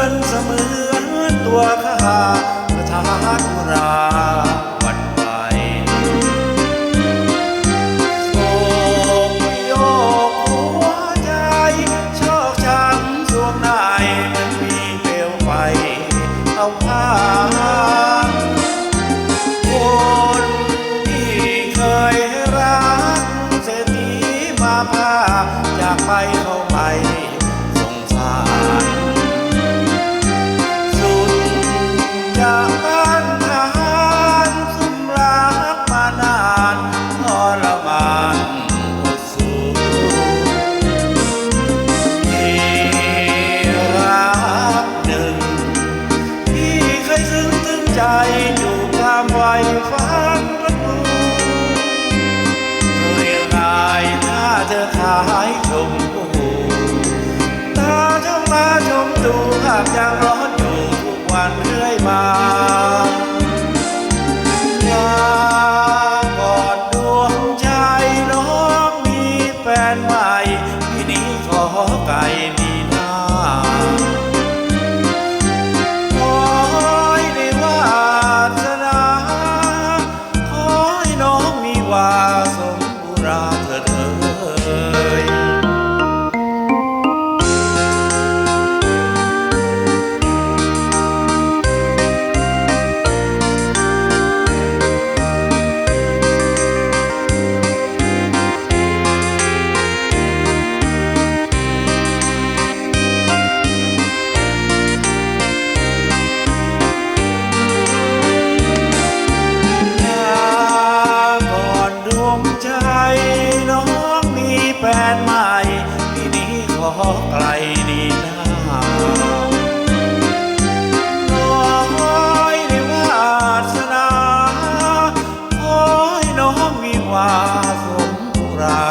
อนเสมือนตัวข้าประทานราหวันไหวโศกโยกหัวใจชอกช้ำสวงในเหมันมีเปลวไฟเอาผ้าคนที่เคยรักเศรษฐีมาพาจากไปเข้าไปาพยังร้อนอยู่ทุกวันเรื่อยมา ไกลดีนาน้อยนิวาสนาโอ้ยน้องวิวาสมรา